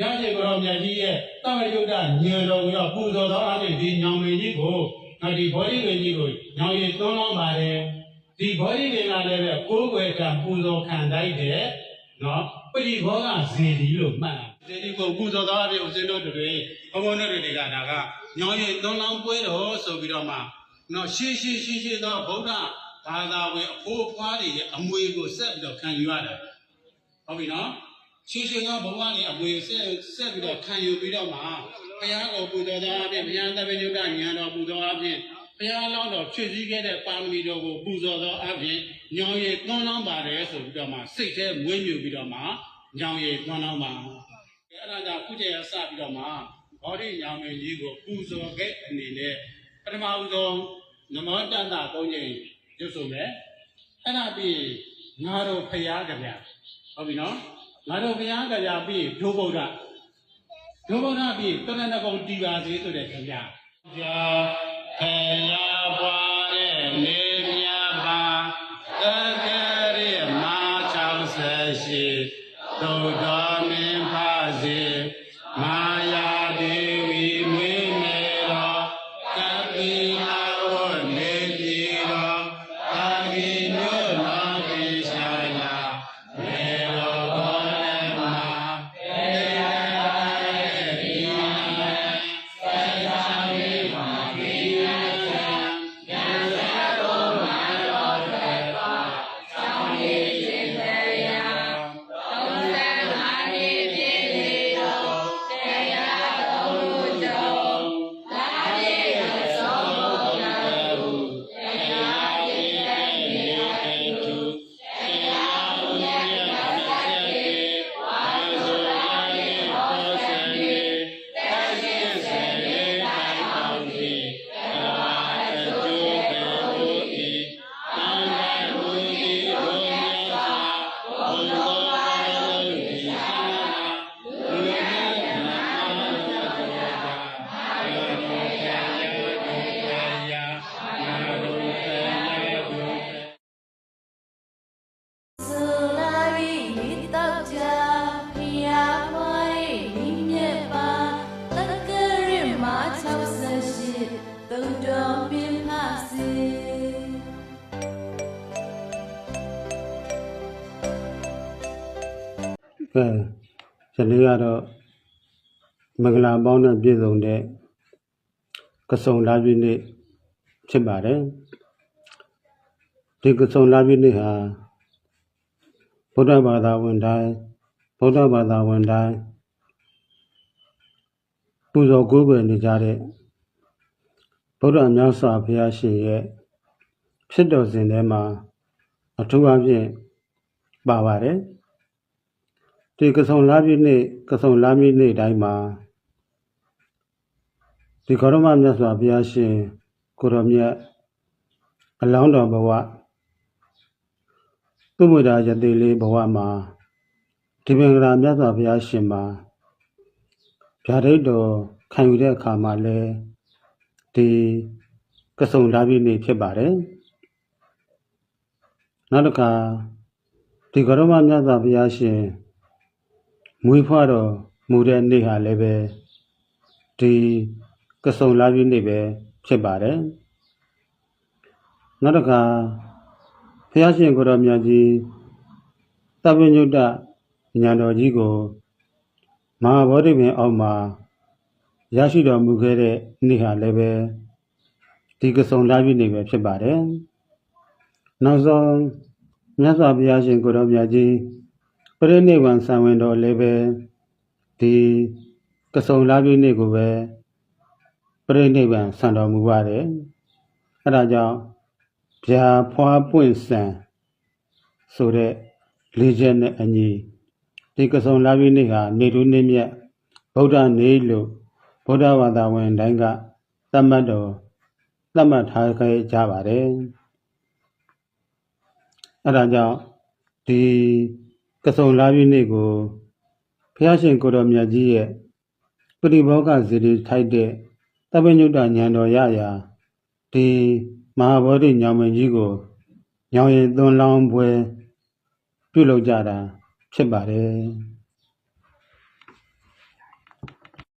ရရှင်ကိုရောမြတ်ကြီးရဲ့တမယုဒ္ဓညံတော်ကိုပူဇော်တော်အပြင်ဒီညောင်မင်းကြီးကိုနောက်ဒီဘောဓိမင်းကြီးကိုညောင်ရည်သွန်းလောင်းပါတယ်ဒီဘောဓိမင်းကလည်းပဲကိုးကွယ်ကပူဇော်ခံတိုက်တယ်နော်ပရိဘောကဇေဒီလို့မှတ်ဇေဒီကိုပူဇော်တော်အပြင်ဦးဇင်းတို့တွေဘုံဘုံတို့တွေကဒါကညောင်ရည်သွန်းလောင်းပွဲတော်ဆိုပြီးတော့မှနော်ရှေးရှေးရှေးရှေးသောဗုဒ္ဓဘာသာဝင်အဖို့ဖွားတွေရဲ့အမွေကိုဆက်ပြီးတော့ခံယူရတယ်ဟုတ်ပြီနော် ရှင်းရှင်းသောဘဝနဲ့အမွေဆက်ဆက်ပြီးတော့ခံယူပြီးတော့မှဘုရားကိုပူဇော်သောအပြင်ဘုရားသဗ္ဗညုတဉာဏ်တော်ပူဇော်အပြင်ဘုရားလောင်းတော်ချွတ်စည်းခဲ့တဲ့ပါရမီတော်ကိုပူဇော်သောအပြင်ညောင်ရည်သွန်းလောင်းပါတယ်ဆိုပြီးတော့မှစိတ်ထဲမွေးမြူပြီးတော့မှညောင်ရည်သွန်းလောင်းပါအဲ့ဒါကြောင့်ခုချိန်ကစပြီးတော့မှဘောဓိညောင်ရည်ကြီးကိုပူဇော်ခဲ့အနေနဲ့ပထမဦးဆုံးနမောတတ္တသုံးချိန်ရုပ်ဆိုမယ်အဲ့ဒါပြီးငါတို့ဖရာကြဗျာဟုတ်ပြီနော် ငါတို့ဘုရားတရားပြီးဒုဗုဒ္ဓဒုဗုဒ္ဓပြီးတရဏဂုံတီပါစေဆိုတဲ့ခင်ဗျာကြာခရာပွားတဲ့နေမြတ်ပါတကရေမာ68သုဒ္ဓမင်းဖစေမာယာ ကဲယနေ့ကတော့မင်္ဂလာပေါင်းနဲ့ပြည့်စုံတဲ့ကစုံလာပြည့်နေ့ဖြစ်ပါတယ်ဒီကစုံလာပြည့်နေ့ဟာဗုဒ္ဓဘာသာဝင်တိုင်းဗုဒ္ဓဘာသာဝင်တိုင်းပူဇော်ကိုးကွယ်နေကြတဲ့ဗုဒ္ဓမြတ်စွာဘုရားရှင်ရဲ့ဖြစ်တော်စဉ်ထဲမှာအထူးအဖြင့်ပါပါတယ် ဒီကဆုံလာပြည့်နေ့ကဆုံလာပြည့်နေ့တိုင်းမှာဒီကောရမမြတ်စွာဘုရားရှင်ကိုရောမြတ်အလောင်းတော်ဘဝသူမွေတာယတိလေးဘဝမှာဒီပင်္ဂရာမြတ်စွာဘုရားရှင်မှာဗျာဒိတ်တော်ခံယူတဲ့အခါမှာလဲဒီကဆုံလာပြည့်နေ့ဖြစ်ပါတယ်နောက်တစ်ခါဒီကောရမမြတ်စွာဘုရားရှင် မွေးဖွားတော်မူတဲ့နေ့ဟာလည်းပဲဒီကစုံလာပြည့်နေ့ပဲဖြစ်ပါတယ်နောက်တစ်ခါဘုရားရှင်ကိုယ်တော်မြတ်ကြီးသဗ္ဗညုတ္တဉာဏ်တော်ကြီးကိုမဟာဗောဓိပင်အောက်မှာရရှိတော်မူခဲ့တဲ့နေ့ဟာလည်းပဲဒီကစုံလာပြည့်နေ့ပဲဖြစ်ပါတယ်နောက်ဆုံးမြတ်စွာဘုရားရှင်ကိုယ်တော်မြတ်ကြီး ပရိနိဗ္ဗာန်ဆံဝင်တော်လည်းပဲဒီကစုံလာပြည့်နေ့ကိုပဲပရိနိဗ္ဗာန်ဆံတော်မူပါတယ်အဲဒါကြောင့်ဗျာဖွာပွင့်ဆံဆိုတဲ့လေးချက်နဲ့အညီဒီကစုံလာပြည့်နေ့ဟာနေတူးနေမြတ်ဗုဒ္ဓနေ့လို့ဗုဒ္ဓဘာသာဝင်တိုင်းကသတ်မှတ်တော်သတ်မှတ်ထားခဲ့ကြပါတယ်အဲဒါကြောင့်ဒီ ကစုံလာပြည့်နေ့ကိုဘုရားရှင်ကိုယ်တော်မြတ်ကြီးရဲ့ပရိဘောဂဇီတိထိုက်တဲ့တပ္ပညုတ္တဉာဏ်တော်ရရာဒီမဟာဗောဓိညောင်မင်းကြီးကိုညောင်ရင်သွန်လောင်းပွဲပြုလုပ်ကြတာဖြစ်ပါတယ်